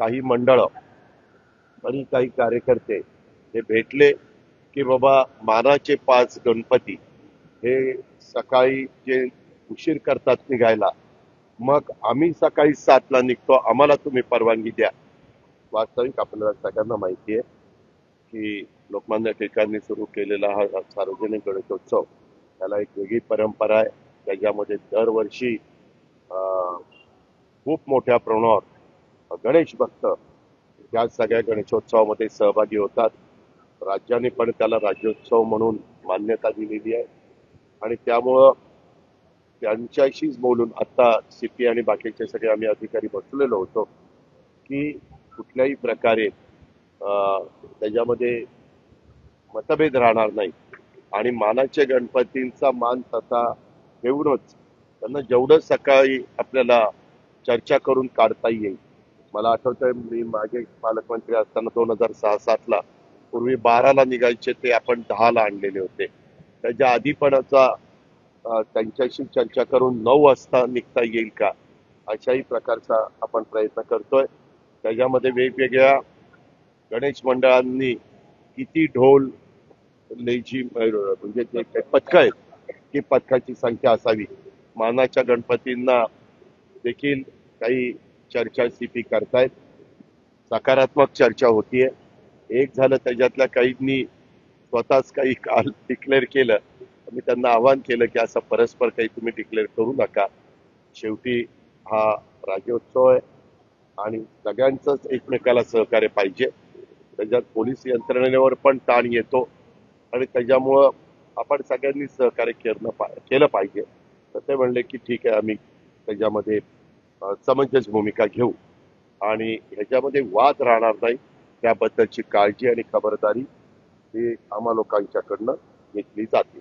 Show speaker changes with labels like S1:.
S1: काही मंडळ आणि काही कार्यकर्ते हे भेटले की बाबा मानाचे पाच गणपती हे सकाळी जे उशीर करतात निघायला मग आम्ही सकाळी सातला निघतो. आम्हाला तुम्ही परवानगी द्या. वास्तविक आपल्याला सगळ्यांना माहिती आहे की लोकमान्य टिळकांनी सुरू केलेला हा सार्वजनिक गणेशोत्सव त्याला एक वेगळी परंपरा आहे. त्याच्यामध्ये दरवर्षी खूप मोठ्या प्रमाणावर गणेश भक्त या सगळ्या गणेशोत्सवामध्ये सहभागी होतात. राज्याने पण त्याला राज्योत्सव म्हणून मान्यता दिलेली आहे. आणि त्यामुळं त्यांच्याशीच बोलून आता सी पी आणि बाकीचे सगळे आम्ही अधिकारी बसलेलो होतो की कुठल्याही प्रकारे अं, त्याच्यामध्ये मतभेद राहणार नाही आणि मानाच्या गणपतींचा मान तसा ठेवूनच त्यांना जेवढं सकाळी आपल्याला चर्चा करून काढता येईल मला आठवतंय मी मागे पालकमंत्री असताना दोन हजार सहा सातला पूर्वी बाराला निघायचे ते आपण दहाला आणलेले होते. त्याच्या आधीपणाचा त्यांच्याशी चर्चा करून नऊ वाजता निघता येईल का अशाही प्रकारचा आपण प्रयत्न करतोय. त्याच्यामध्ये वेगवेगळ्या गणेश मंडळांनी किती ढोल लेझी म्हणजे जे काही पथकं आहेत ती पथकाची संख्या असावी. मानाच्या गणपतींना देखील काही चर्चा सीपी करतायत. सकारात्मक चर्चा होतीये. एक झालं त्याच्यातल्या काहींनी स्वतःच काही काल डिक्लेअर केलं. मी त्यांना आवाहन केलं की असं परस्पर काही तुम्ही डिक्लेअर करू नका. शेवटी हा राज्योत्सव आहे आणि सगळ्यांचंच एकमेकाला सहकार्य पाहिजे. त्याच्यात पोलीस यंत्रणेवर पण ताण येतो आणि त्याच्यामुळं आपण सगळ्यांनी सहकार्य केलं पा केलं पाहिजे. तर ते म्हणले की ठीक आहे आम्ही त्याच्यामध्ये समंजस भूमिका घेऊ. आणि ह्याच्यामध्ये वाद राहणार नाही. त्याबद्दलची काळजी आणि खबरदारी ही आम्हा लोकांच्याकडनं घेतली जाते.